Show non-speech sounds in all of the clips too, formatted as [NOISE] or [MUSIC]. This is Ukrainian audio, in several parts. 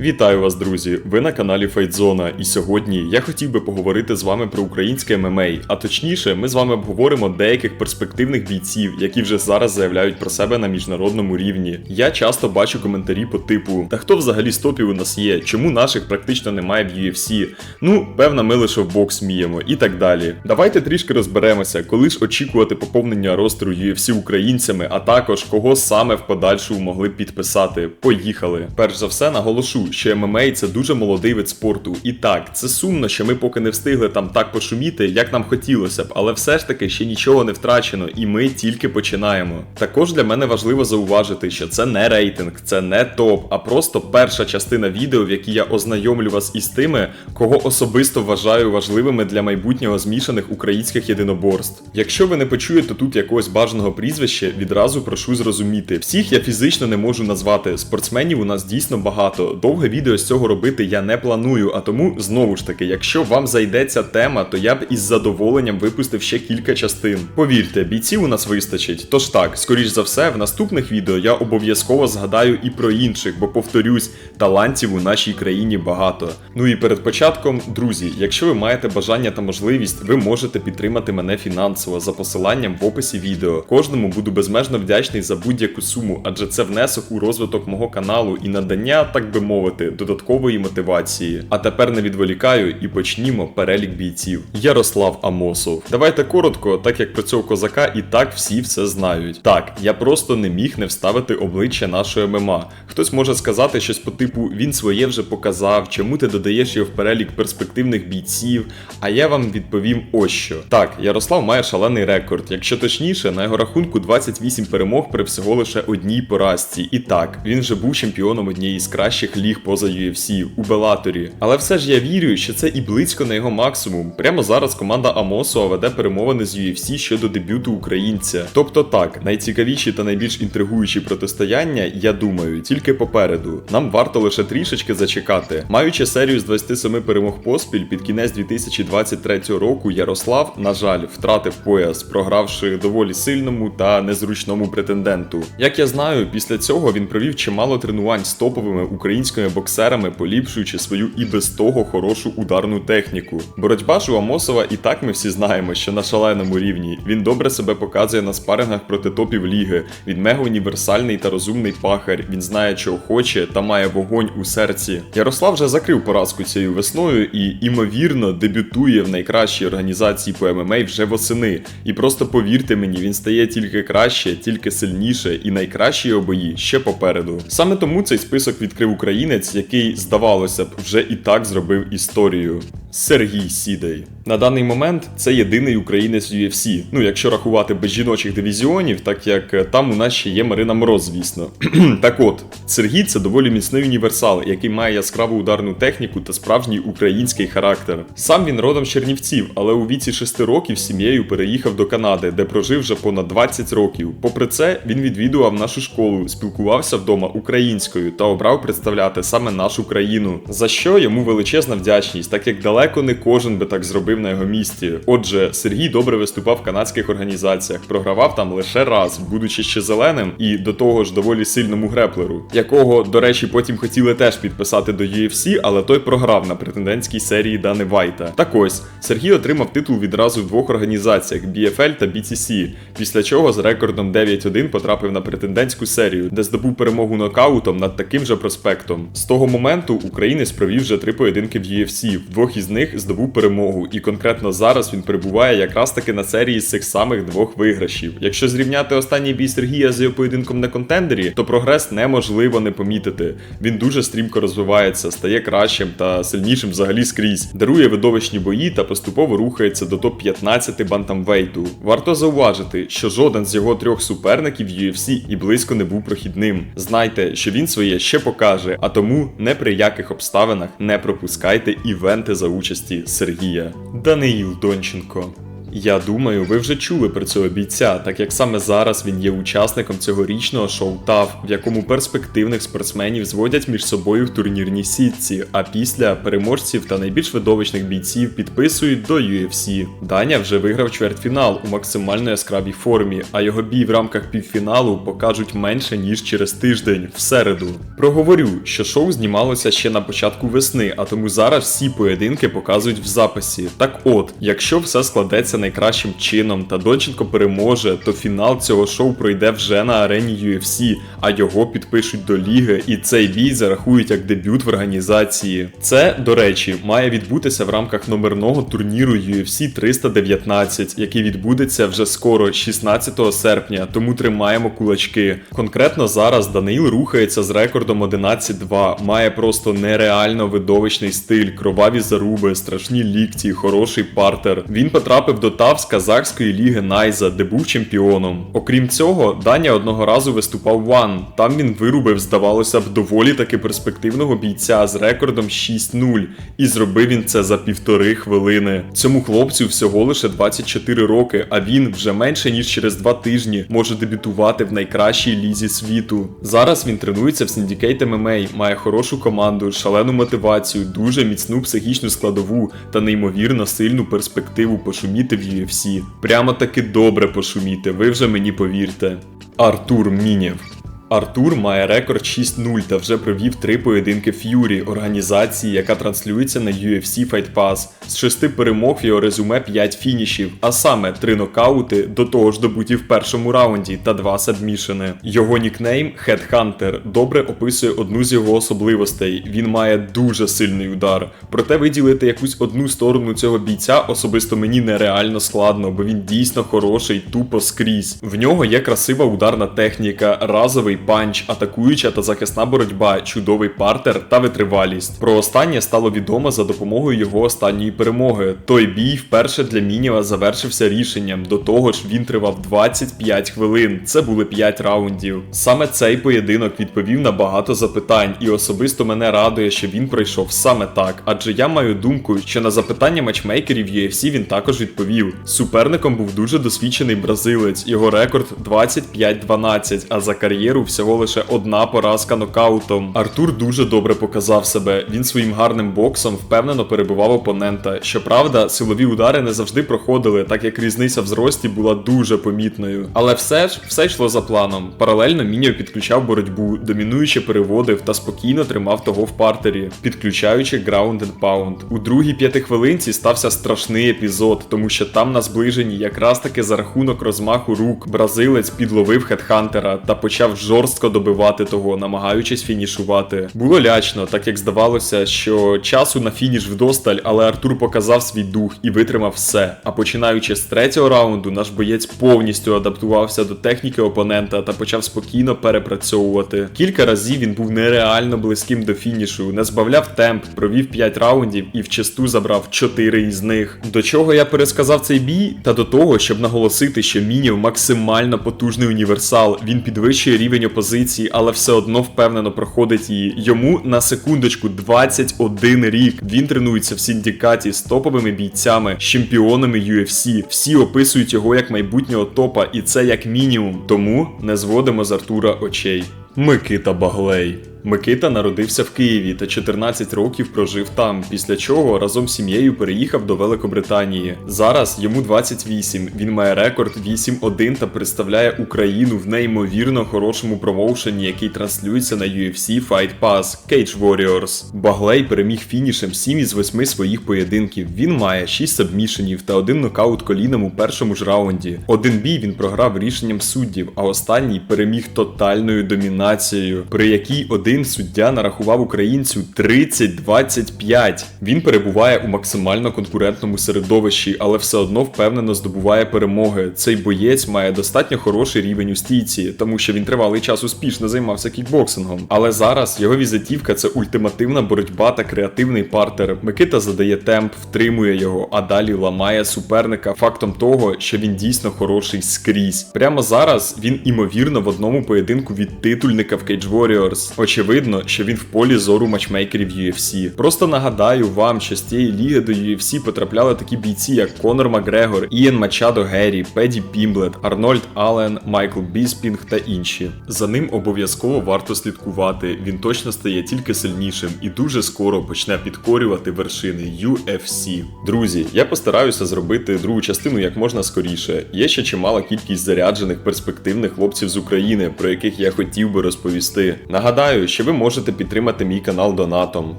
Вітаю вас, друзі! Ви на каналі Файтзона, і сьогодні я хотів би поговорити з вами про українське ММА, а точніше, ми з вами обговоримо деяких перспективних бійців, які вже зараз заявляють про себе на міжнародному рівні. Я часто бачу коментарі по типу: Та хто взагалі з топів у нас є? Чому наших практично немає в UFC? Ну, певно, ми лише в бокс вміємо і так далі. Давайте трішки розберемося, коли ж очікувати поповнення ростеру UFC українцями, а також кого саме в подальшому могли підписати. Поїхали. Перш за все, наголошу, що ММА це дуже молодий вид спорту. І так, це сумно, що ми поки не встигли там так пошуміти, як нам хотілося б, але все ж таки ще нічого не втрачено, і ми тільки починаємо. Також для мене важливо зауважити, що це не рейтинг, це не топ, а просто перша частина відео, в якій я ознайомлю вас із тими, кого особисто вважаю важливими для майбутнього змішаних українських єдиноборств. Якщо ви не почуєте тут якогось бажаного прізвища, відразу прошу зрозуміти. Всіх я фізично не можу назвати. Спортсменів у нас дійсно багато. Довге відео з цього робити я не планую, а тому знову ж таки, якщо вам зайде ця тема, то я б із задоволенням випустив ще кілька частин. Повірте, бійців у нас вистачить. Тож так, скоріш за все, в наступних відео я обов'язково згадаю і про інших, бо повторюсь, талантів у нашій країні багато. Ну і перед початком, друзі, якщо ви маєте бажання та можливість, ви можете підтримати мене фінансово за посиланням в описі відео. Кожному буду безмежно вдячний за будь-яку суму, адже це внесок у розвиток мого каналу і надання, так би мовити, додаткової мотивації. А тепер не відволікаю і почнімо перелік бійців. Ярослав Амосов. Давайте коротко, так як про цього козака і так всі все знають. Так, я просто не міг не вставити обличчя нашої ММА. Хтось може сказати щось по типу він своє вже показав, чому ти додаєш його в перелік перспективних бійців. А я вам відповім ось що. Так, Ярослав має шалений рекорд. Якщо точніше, на його рахунку 28 перемог при всього лише одній поразці. І так, він вже був чемпіоном однієї з кращих ліг поза UFC у Белаторі. Але все ж я вірю, що це і близько на його максимум. Прямо зараз команда Амосова веде перемовини з UFC щодо дебюту українця. Тобто так, найцікавіші та найбільш інтригуючі протистояння, я думаю, тільки попереду. Нам варто лише трішечки зачекати. Маючи серію з 27 перемог поспіль під кінець 2023 року, Ярослав, на жаль, втратив пояс, програвши доволі сильному та незручному претенденту. Як я знаю, після цього він провів чимало тренувань з топовими українськими боксерами, поліпшуючи свою і без того хорошу ударну техніку. Боротьба ж у Амосова і так ми всі знаємо, що на шаленому рівні. Він добре себе показує на спарингах проти топів ліги. Він мега універсальний та розумний пахар. Він знає, чого хоче та має вогонь у серці. Ярослав вже закрив поразку цією весною і, імовірно, дебютує в найкращій організації по ММА вже восени. І просто повірте мені, він стає тільки краще, тільки сильніше, і найкращі його бої ще попереду. Саме тому цей список відкрив українець, який, здавалося б, вже і так зробив історію. Сергій Сідей. На даний момент це єдиний українець UFC. Ну, якщо рахувати без жіночих дивізіонів, так як е, там у нас ще є Марина Мороз, звісно. [CLEARS THROAT] так от, Сергій це доволі міцний універсал, який має яскраву ударну техніку та справжній український характер. Сам він родом з Чернівців, але у віці 6 років з сім'єю переїхав до Канади, де прожив вже понад 20 років. Попри це, він відвідував нашу школу, спілкувався вдома українською та обрав представляти саме нашу країну. За що йому величезна вдячність, так як далеко не кожен би так зробив на його місці. Отже, Сергій добре виступав в канадських організаціях, програвав там лише раз, будучи ще зеленим і до того ж доволі сильному греплеру, якого, до речі, потім хотіли теж підписати до UFC, але той програв на претендентській серії Дани Вайта. Так ось Сергій отримав титул відразу в двох організаціях BFL та BTC, після чого з рекордом 9-1 потрапив на претендентську серію, де здобув перемогу нокаутом над таким же проспектом. З того моменту українець провів вже три поєдинки в UFC, в двох із них здобув перемогу, і конкретно зараз він перебуває якраз таки на серії з цих самих двох виграшів. Якщо зрівняти останній бій Сергія з його поєдинком на контендері, то прогрес неможливо не помітити. Він дуже стрімко розвивається, стає кращим та сильнішим взагалі скрізь, дарує видовищні бої та поступово рухається до топ-15 бантамвейту. Варто зауважити, що жоден з його трьох суперників UFC і близько не був прохідним. Знайте, що він своє ще покаже, а тому не при яких обставинах не пропускайте івенти за участі Сергія. Даниїл Донченко. Я думаю, ви вже чули про цього бійця, так як саме зараз він є учасником цьогорічного шоу ТАФ, в якому перспективних спортсменів зводять між собою в турнірній сітці, а після переможців та найбільш видовищних бійців підписують до UFC. Даня вже виграв чвертьфінал у максимально яскравій формі, а його бій в рамках півфіналу покажуть менше ніж через тиждень, в середу. Проговорю, що шоу знімалося ще на початку весни, а тому зараз всі поєдинки показують в записі. Так от, якщо все складеться найкращим чином та Донченко переможе, то фінал цього шоу пройде вже на арені UFC, а його підпишуть до ліги, і цей бій зарахують як дебют в організації. Це, до речі, має відбутися в рамках номерного турніру UFC 319, який відбудеться вже скоро, 16 серпня, тому тримаємо кулачки. Конкретно зараз Даниїл рухається з рекордом 11-2, має просто нереально видовищний стиль, кроваві заруби, страшні лікті, хороший партер. Він потрапив до ТАВ з казахської ліги Найза, де був чемпіоном. Окрім цього, Даня одного разу виступав в One. Там він вирубив, здавалося б, доволі таки перспективного бійця з рекордом 6-0, і зробив він це за півтори хвилини. Цьому хлопцю всього лише 24 роки, а він вже менше ніж через два тижні може дебютувати в найкращій лізі світу. Зараз він тренується в Syndicate MMA, має хорошу команду, шалену мотивацію, дуже міцну психічну складову та неймовірно сильну перспективу пошуміти в UFC. Прямо таки добре пошуміти, ви вже мені повірте. Артур Мінєв Артур має рекорд 6-0 та вже провів три поєдинки Ф'юрі, організації, яка транслюється на UFC Fight Pass. З шести перемог його резюме 5 фінішів, а саме 3 нокаути, до того ж добуті в першому раунді та 2 сабмішени. Його нікнейм Headhunter добре описує одну з його особливостей. Він має дуже сильний удар. Проте виділити якусь одну сторону цього бійця особисто мені нереально складно, бо він дійсно хороший, тупо скрізь. В нього є красива ударна техніка, разовий панч, атакуюча та захисна боротьба, чудовий партер та витривалість. Про останнє стало відомо за допомогою його останньої перемоги. Той бій вперше для Мінєва завершився рішенням. До того ж, він тривав 25 хвилин. Це були 5 раундів. Саме цей поєдинок відповів на багато запитань, і особисто мене радує, що він пройшов саме так. Адже я маю думку, що на запитання матчмейкерів UFC він також відповів. Суперником був дуже досвідчений бразилець. Його рекорд 25-12, а за кар'єру всього лише одна поразка нокаутом. Артур дуже добре показав себе. Він своїм гарним боксом впевнено перебував опонента. Щоправда, силові удари не завжди проходили, так як різниця в зрості була дуже помітною. Але все ж все йшло за планом. Паралельно Міньов підключав боротьбу, домінуючи переводив та спокійно тримав того в партері, підключаючи ground and pound. У другій п'ятихвилинці стався страшний епізод, тому що там на зближенні якраз таки за рахунок розмаху рук бразилець підловив хедхантера та почав жорстко добивати того, намагаючись фінішувати. Було лячно, так як здавалося, що часу на фініш вдосталь, але Артур показав свій дух і витримав все. А починаючи з третього раунду, наш боєць повністю адаптувався до техніки опонента та почав спокійно перепрацьовувати. Кілька разів він був нереально близьким до фінішу, не збавляв темп, провів 5 раундів і вчасту забрав 4 із них. До чого я пересказав цей бій? Та до того, щоб наголосити, що Мінів максимально потужний універсал. Він підвищує рівень опозиції, але все одно впевнено проходить її. Йому на секундочку 21 рік. Він тренується в синдикаті з топовими бійцями, з чемпіонами UFC. Всі описують його як майбутнього топа, і це як мінімум. Тому не зводимо з Артура очей. Микита Баглей. Микита народився в Києві та 14 років прожив там, після чого разом з сім'єю переїхав до Великобританії. Зараз йому 28. Він має рекорд 8-1 та представляє Україну в неймовірно хорошому промоушені, який транслюється на UFC Fight Pass Cage Warriors. Баглей переміг фінішем 7 із 8 своїх поєдинків. Він має 6 сабмішенів та один нокаут коліном у першому ж раунді. Один бій він програв рішенням суддів, а останній переміг тотальною домінацією, при якій один суддя нарахував українцю 30-25. Він перебуває у максимально конкурентному середовищі, але все одно впевнено здобуває перемоги. Цей боєць має достатньо хороший рівень у стійці, тому що він тривалий час успішно займався кікбоксингом. Але зараз його візитівка це ультимативна боротьба та креативний партер. Микита задає темп, втримує його, а далі ламає суперника фактом того, що він дійсно хороший скрізь. Прямо зараз він імовірно в одному поєдинку від титульника в Cage Warriors. Очевидно, очевидно, що він в полі зору матчмейкерів UFC. Просто нагадаю вам, що з цієї ліги до UFC потрапляли такі бійці, як Конор Макгрегор, Ієн Мачадо Геррі, Педі Пімблет, Арнольд Аллен, Майкл Біспінг та інші. За ним обов'язково варто слідкувати. Він точно стає тільки сильнішим і дуже скоро почне підкорювати вершини UFC. Друзі, я постараюся зробити другу частину як можна скоріше. Є ще чимала кількість заряджених перспективних хлопців з України, про яких я хотів би розповісти. Нагадаю, що ви можете підтримати мій канал донатом,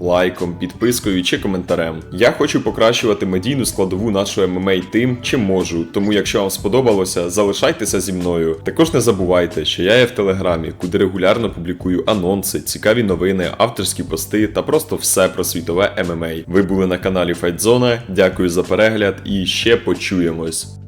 лайком, підпискою чи коментарем. Я хочу покращувати медійну складову нашого ММА тим, чим можу. Тому, якщо вам сподобалося, залишайтеся зі мною. Також не забувайте, що я є в телеграмі, куди регулярно публікую анонси, цікаві новини, авторські пости та просто все про світове ММА. Ви були на каналі Файтзона. Дякую за перегляд і ще почуємось.